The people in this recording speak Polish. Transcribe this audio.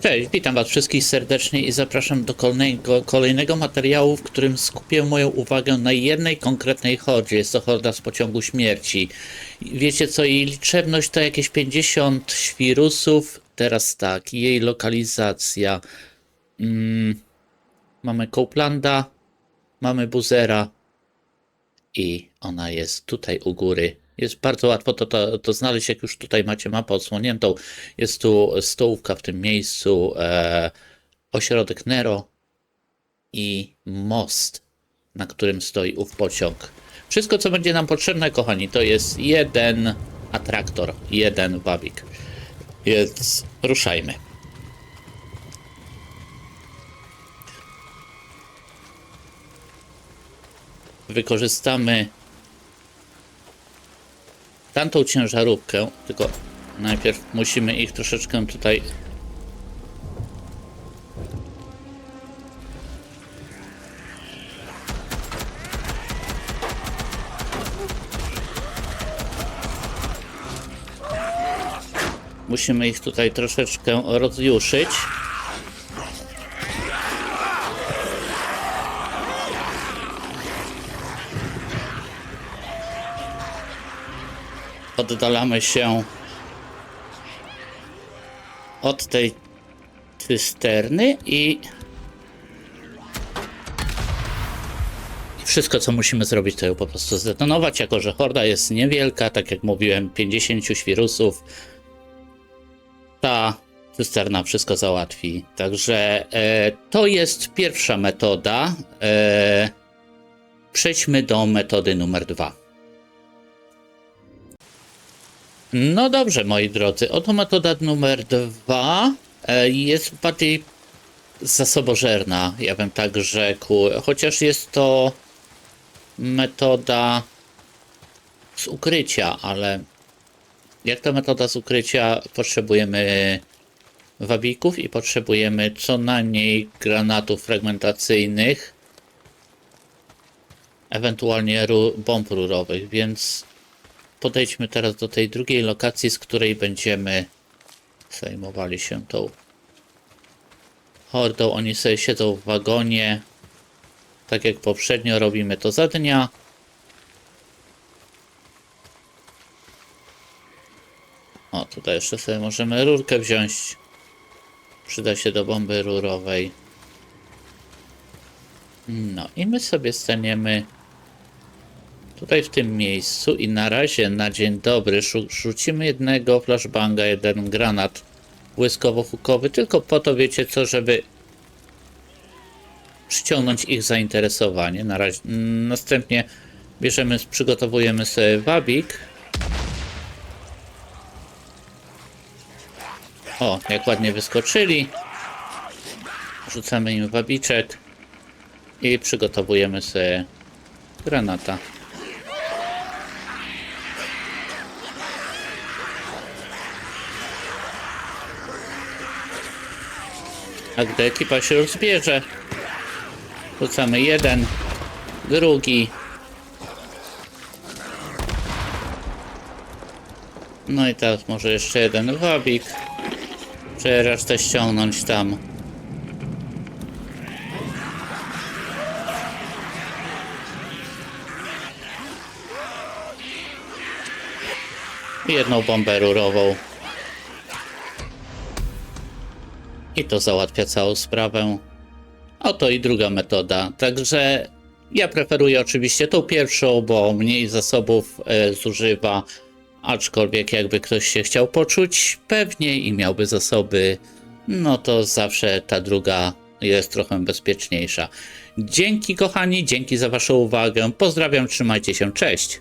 Cześć, witam Was wszystkich serdecznie i zapraszam do kolejnego, kolejnego materiału, w którym skupię moją uwagę na jednej konkretnej hordzie. Jest to horda z pociągu śmierci. Wiecie co, jej liczebność to jakieś 50 świrusów. Teraz tak, jej lokalizacja. Mm, mamy Coplanda, mamy Buzera i ona jest tutaj u góry. Jest bardzo łatwo to, to, to znaleźć, jak już tutaj macie mapę odsłoniętą. Jest tu stołówka w tym miejscu, e, ośrodek Nero i most, na którym stoi ów pociąg. Wszystko, co będzie nam potrzebne, kochani, to jest jeden atraktor, jeden wabik. Więc ruszajmy. Wykorzystamy tamtą ciężarówkę, tylko najpierw musimy ich troszeczkę tutaj Musimy ich tutaj troszeczkę rozjuszyć. Oddalamy się od tej cysterny i wszystko co musimy zrobić to ją po prostu zdetonować, jako że horda jest niewielka, tak jak mówiłem 50 świrusów ta cysterna wszystko załatwi. Także e, to jest pierwsza metoda. E, przejdźmy do metody numer dwa. No dobrze, moi drodzy, oto metoda numer dwa. E, jest bardziej zasobożerna, ja bym tak rzekł, chociaż jest to metoda z ukrycia, ale jak ta metoda z ukrycia potrzebujemy wabików i potrzebujemy co najmniej granatów fragmentacyjnych, ewentualnie bomb rurowych, więc podejdźmy teraz do tej drugiej lokacji, z której będziemy zajmowali się tą hordą. Oni sobie siedzą w wagonie, tak jak poprzednio robimy to za dnia. O, tutaj jeszcze sobie możemy rurkę wziąć. Przyda się do bomby rurowej. No i my sobie staniemy tutaj w tym miejscu i na razie na dzień dobry rzu- rzucimy jednego flashbanga, jeden granat błyskowo-hukowy, tylko po to wiecie co, żeby przyciągnąć ich zainteresowanie. Na razie, następnie bierzemy, przygotowujemy sobie wabik. O, jak ładnie wyskoczyli. Rzucamy im wabiczek i przygotowujemy sobie granata. A gdy ekipa się rozbierze, rzucamy jeden, drugi. No i teraz może jeszcze jeden wabik. Czy resztę ściągnąć tam. Jedną bombę rurową. I to załatwia całą sprawę. Oto i druga metoda. Także ja preferuję oczywiście tą pierwszą, bo mniej zasobów e, zużywa. Aczkolwiek jakby ktoś się chciał poczuć pewniej i miałby zasoby, no to zawsze ta druga jest trochę bezpieczniejsza. Dzięki kochani, dzięki za Waszą uwagę. Pozdrawiam, trzymajcie się, cześć.